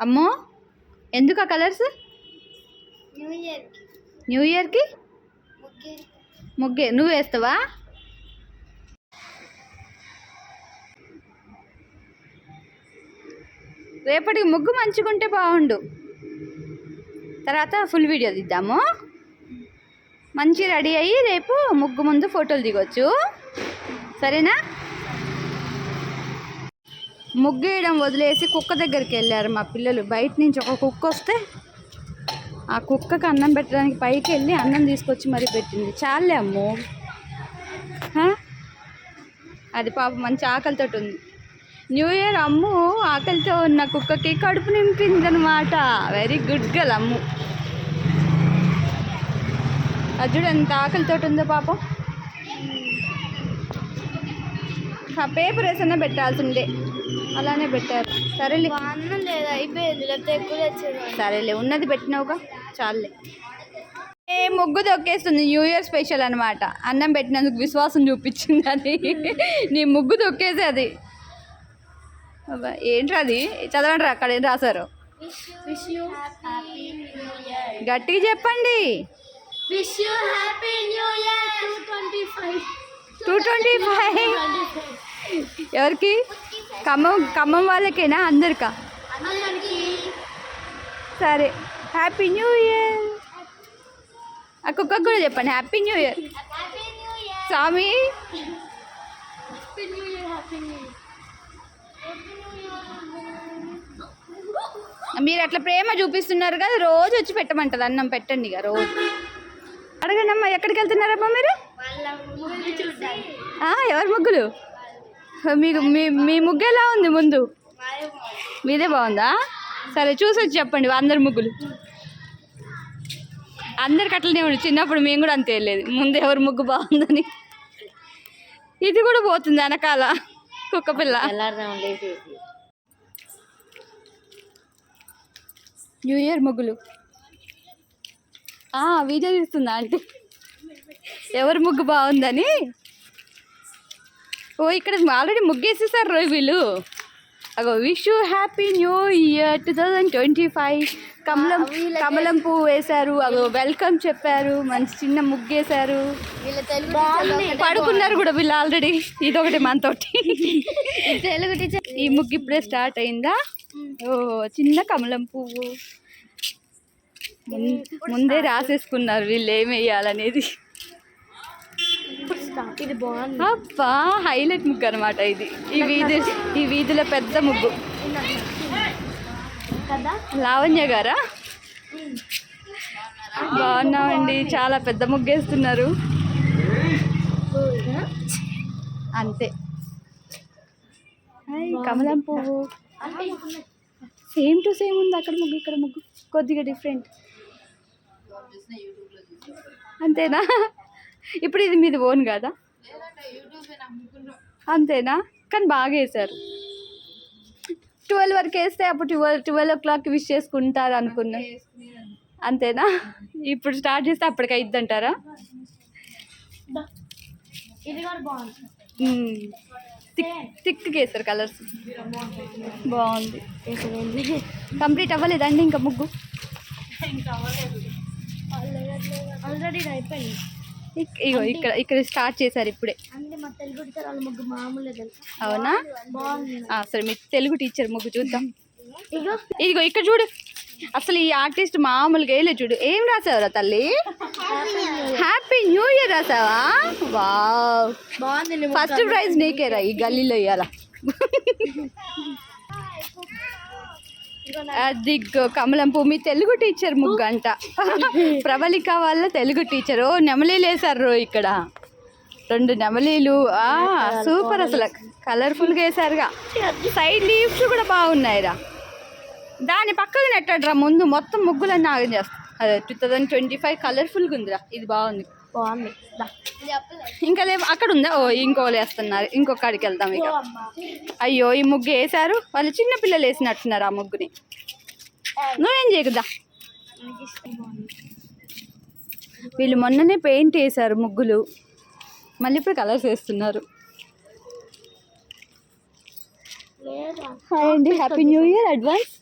అమ్మో ఎందుకు ఆ కలర్స్? న్యూ ఇయర్ న్యూ ఇయర్కి ముగ్గే. నువ్వు వేస్తావా? రేపటికి ముగ్గు మంచిగుంటే బాగుండు. తర్వాత ఫుల్ వీడియో తీద్దాము మంచి రెడీ అయ్యి రేపు ముగ్గు ముందు ఫోటోలు దిగొచ్చు. సరేనా? ముగ్గేయడం వదిలేసి కుక్క దగ్గరికి వెళ్ళారు మా పిల్లలు. బయట నుంచి ఒక కుక్క వస్తే ఆ కుక్కకి అన్నం పెట్టడానికి పైకి వెళ్ళి అన్నం తీసుకొచ్చి మరీ పెట్టింది. చాలే అమ్ము. అది పాప మంచి ఆకలితో ఉంది. న్యూ ఇయర్ అమ్ము ఆకలితో ఉన్న కుక్కకి కడుపు నింపిందనమాట వెరీ గుడ్ గల్ అమ్ము. అది ఎంత ఆకలితో ఉందో పాపం. ఆ పేపర్ వేసన్నా పెట్టాల్సిందే. అలానే పెట్టారు. సరేలే. అన్నం లేదు అయిపోయింది. లేకపోతే ఎక్కువ తెచ్చేది సరేలే ఉన్నది పెట్టినావుగా. చాలే ఏ ముగ్గు దొక్కేస్తుంది న్యూ ఇయర్ స్పెషల్ అనమాట అన్నం పెట్టినందుకు విశ్వాసం చూపించింది అది. నీ ముగ్గు దొక్కేసి అది. అబ్బా, ఏంట్రా అది? చదవండి రా అక్కడ ఏం రాశారు? గట్టిగా చెప్పండి. టూ ట్వంటీ ఫైవ్ ఎవరికి? ఖమ్మం ఖమ్మం వాళ్ళకేనా? అందరికా? సరే. హ్యాపీ న్యూ ఇయర్ ఆ కుక్కకు కూడా చెప్పండి. హ్యాపీ న్యూ ఇయర్ స్వామి. మీరు అట్లా ప్రేమ చూపిస్తున్నారు కదా రోజు వచ్చి పెట్టమంటది అన్నం పెట్టండి ఇక రోజు. అడగండి అమ్మా ఎక్కడికి వెళ్తున్నారమ్మా మీరు? ఎవరి ముగ్గులు? మీకు మీ మీ ముగ్గు ఎలా ఉంది ముందు? మీదే బాగుందా? సరే చూసి వచ్చి చెప్పండి అందరి ముగ్గులు. అందరికి అట్లనే ఉండి చిన్నప్పుడు మేము కూడా అంతే లేదు ముందు ఎవరి ముగ్గు బాగుందని. ఇది కూడా పోతుంది వెనకాల కుక్క పిల్ల. న్యూ ఇయర్ ముగ్గులు. వీడియో తీస్తుందా అంటే ఎవరి ముగ్గు బాగుందని. ఓ ఇక్కడ ఆల్రెడీ ముగ్గేసేసారు రోజు వీళ్ళు. అగో wish happy new year two thousand twenty five కమలం కమలం పువ్వు వేశారు. అగో వెల్కమ్ చెప్పారు. మంచి చిన్న ముగ్గేశారు. పడుకున్నారు కూడా వీళ్ళు ఆల్రెడీ. ఇదొకటి మనతోటి. తెలుగు టీచర్ ఈ ముగ్గు ఇప్పుడే స్టార్ట్ అయిందా? ఓ చిన్న కమలం పువ్వు. ముందే రాసేసుకున్నారు వీళ్ళు ఏం వేయాలనేది. ఇది బాగుంది. అబ్బా హైలైట్ ముగ్గు అనమాట ఇది. ఈ వీధి ఈ వీధిలో పెద్ద ముగ్గు. కదా? లావణ్య గారా? బాగున్నామండి చాలా పెద్ద ముగ్గేస్తున్నారు అంతే. కమలం పువ్వు. సేమ్ టు సేమ్ ఉంది అక్కడ ముగ్గు ఇక్కడ ముగ్గు. కొద్దిగా డిఫరెంట్ అంతేనా? ఇప్పుడు ఇది మీది ఓన్ కదా? అంతేనా? కానీ బాగా వేశారు. ట్వెల్వ్ వరకు వేస్తే అప్పుడు twelve twelve o'clock wish చేసుకుంటారు అనుకున్నా. అంతేనా? ఇప్పుడు స్టార్ట్ చేస్తే అప్పటికి అయిద్ది అంటారా థిక్ థిక్ వేస్తారు కలర్స్. బాగుంది. కంప్లీట్ అవ్వలేదండి ఇంకా ముగ్గు? ఆల్రెడీ అయిపోయింది. ఇగో ఇక్కడ ఇక్కడ స్టార్ట్ చేశారు ఇప్పుడే. అవునా? సరే మీ తెలుగు టీచర్ ముగ్గు చూద్దాం. ఇగో. ఇదిగో ఇక్కడ చూడు. అసలు ఈ ఆర్టిస్ట్ మామూలుగా వేయలే చూడు. ఏం రాసావురా తల్లి? హ్యాపీ న్యూ ఇయర్ రాసావా? వావ్ బాగుంది ఫస్ట్ ప్రైజ్ నీకేరా ఈ గల్లీలో ఇవ్వాల అదిగో కమలం భూమి తెలుగు టీచర్ ముగ్గు అంట ప్రబలిక వాళ్ళ తెలుగు టీచర్. ఓ నెమలీలు వేసారు ఇక్కడ. రెండు నెమలీలు. ఆ సూపర్ అసలు. కలర్ఫుల్గా వేసారుగా సైడ్ లీవ్స్ కూడా బాగున్నాయిరా. దాని పక్కన నెట్టడరా ముందు. మొత్తం ముగ్గులన్నీ ఆగం చేస్తా. అదే టూ థౌజండ్ ట్వంటీ ఫైవ్ కలర్ఫుల్గా ఉందిరా. ఇది బాగుంది. బాగుంది. ఇంకా లేవు అక్కడ ఉందా? ఓ ఇంకోలు వేస్తున్నారు. ఇంకొక కాడికి వెళ్దాం ఇక. అయ్యో ఈ ముగ్గు వేశారు. వాళ్ళు చిన్న పిల్లలు వేసినట్టున్నారు ఆ ముగ్గుని. నువ్వేం చేయకుదా వీళ్ళు మొన్ననే పెయింట్ వేశారు ముగ్గులు. మళ్ళీ ఇప్పుడు కలర్స్ వేస్తున్నారు. హాయ్ అండి. Happy new year advance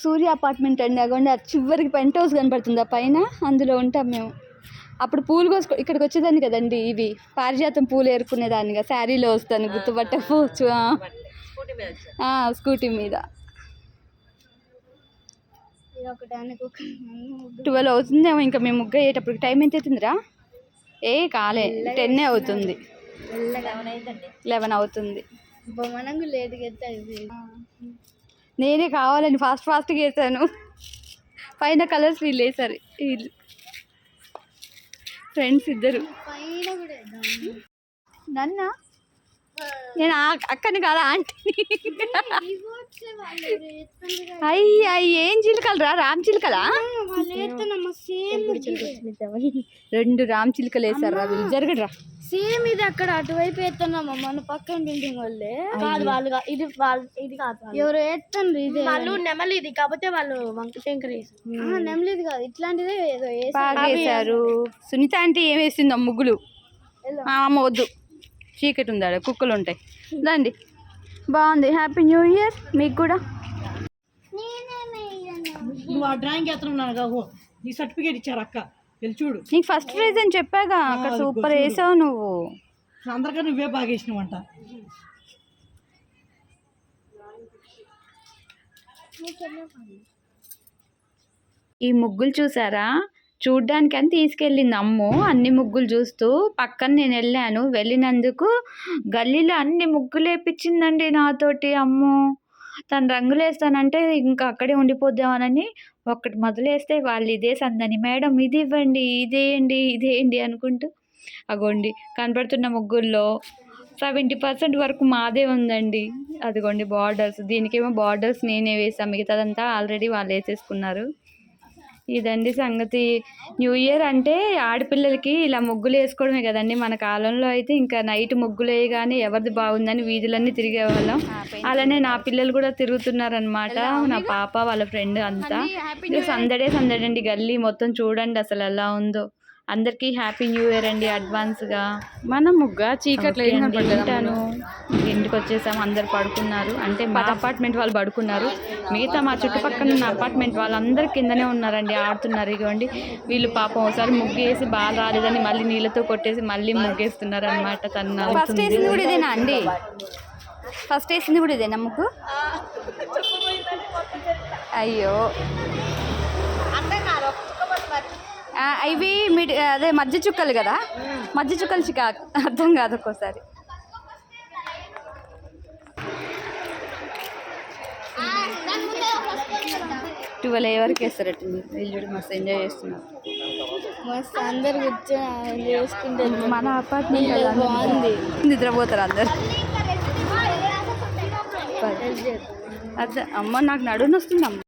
Surya apartment అండి అగోండి ఆ చివరికి పెంట్ హౌస్ కనపడుతుంది ఆ పైన అందులో ఉంటాం మేము. అప్పుడు పూలు కోసుకో ఇక్కడికి వచ్చేదాన్ని కదండి ఇవి. పారిజాతం పూలు ఏరుకునేదాన్నిగా శారీలో వస్తాను గుర్తుపట్టకపోవచ్చు స్కూటీ మీద. ట్వెల్వ్ అవుతుందేమో ఇంకా మేము ముగ్గు అయ్యేటప్పుడు టైం ఎంత అవుతుందిరా? ఏ కాలే టెన్ అవుతుంది. లెవెన్ అవుతుంది. ఎత్తాయి. నేనే కావాలని ఫాస్ట్ ఫాస్ట్గా వేసాను. పైన కలర్స్ వీళ్ళు వేసారు. వీళ్ళు ఫ్రెండ్స్ ఇద్దరు. పైన కూడా వేద్దాం నన్న నేను అక్కని కాదా ఆంటీ అయ్యి అయ్యి ఏం చిలుకలు రా? రామ్ చిలుకలా? రెండు రామ్ చిలుకలు వేసారు రా వీళ్ళు జరగడరా. సేమ్ ఇది అక్కడ అటువైపు ఎత్తనమ్మ మన పక్కన బిల్డింగ్ వాళ్ళే. కాదు వాళ్ళు ఇది వాళ్ళు ఇది కాదు ఎవరు ఎత్తండ్రు ఇది? వాళ్ళు నెమలి ఇది కాకపోతే వాళ్ళు వంక టెంకర్ నెమలి ఇది కాదు ఇట్లాంటిదే ఏదో వేసారు. సునీత ఆంటీ ఏం వేసిందో ముగ్గులు? ఆ, అమ్మ వద్దు. చీకటి ఉంది ఆడ కుక్కలు ఉంటాయి రండి బాగుంది. హ్యాపీ న్యూ ఇయర్ మీకు కూడా. నువ్వు ఆ డ్రాయింగ్ ఎత్తున్నావు కావు. నీ సర్టిఫికేట్ ఇచ్చారు అక్క. వెళ్ళి చూడు. నీకు ఫస్ట్ ప్రైజ్ అని చెప్పాగా. అక్కడ సూపర్ వేసావు నువ్వు. అందరికన్నా నువ్వే బాగా వేసినావంట. ఈ ముగ్గులు చూసారా? చూడ్డానికి అని తీసుకెళ్ళింది. అమ్ము! అన్ని ముగ్గులు చూస్తూ పక్కన నేను వెళ్ళాను. వెళ్ళినందుకు గల్లీలో అన్ని ముగ్గులు వేపించిందండి నాతోటి. అమ్ము! తను రంగులు వేస్తానంటే ఇంకా అక్కడే ఉండిపోద్దామనని ఒకటి మొదలేస్తే వాళ్ళు ఇదే సందని మేడం ఇది ఇవ్వండి ఇదేయండి ఇదేయండి అనుకుంటూ అగోండి కనపడుతున్న ముగ్గుల్లో సెవెంటీ పర్సెంట్ వరకు మాదే ఉందండి. అదిగోండి బార్డర్స్. దీనికేమో బార్డర్స్ నేనే వేసాను మిగతాదంతా ఆల్రెడీ వాళ్ళు వేసేసుకున్నారు. ఇదండి సంగతి. న్యూ ఇయర్ అంటే ఆడపిల్లలకి ఇలా ముగ్గులు వేసుకోవడమే కదండి. మన కాలంలో అయితే ఇంకా నైట్ ముగ్గులు వేయగానే ఎవరిది బాగుందని వీధులన్నీ తిరిగే వాళ్ళం అలానే నా పిల్లలు కూడా తిరుగుతున్నారనమాట నా పాప వాళ్ళ ఫ్రెండ్ అంతా. సందడే సందడి అండి గల్లీ మొత్తం చూడండి అసలు ఎలా ఉందో. అందరికీ హ్యాపీ న్యూ ఇయర్ అండి అడ్వాన్స్గా. మన ముగ్గ చీకట్లో తింటాను ఇంటికి వచ్చేసాం అందరు పడుకున్నారు. అంటే మా అపార్ట్మెంట్ వాళ్ళు పడుకున్నారు. మిగతా మా చుట్టుపక్కల ఉన్న అపార్ట్మెంట్ వాళ్ళందరూ కిందనే ఉన్నారండి ఆడుతున్నారు. ఇగోండి వీళ్ళు పాపం ఒకసారి ముగ్గు వేసి బాగా రాలేదని మళ్ళీ నీళ్ళతో కొట్టేసి మళ్ళీ ముగ్గేస్తున్నారు అనమాట తను ఫస్ట్ వేసింది కూడా ఇదేనా అండి? ఫస్ట్ వేసింది కూడా ఇదేనా ముగ్గు? అయ్యో. ఇవి మిడి అదే మధ్య చుక్కలు కదా? మధ్య చుక్కలు చికా అర్థం కాదు ఒక్కోసారి. ట్వెల్వ్ ఏ వరకు వేస్తారట్టుంది వీళ్ళు చూడు మస్తు ఎంజాయ్ చేస్తున్నారు. మస్తు అందరు కూర్చొని చేసుకుంటే మన అపార్ట్మెంట్ బాగుంది. నిద్రపోతారు అందరు. అదే అమ్మ నాకు నడుము వస్తుంది అమ్మ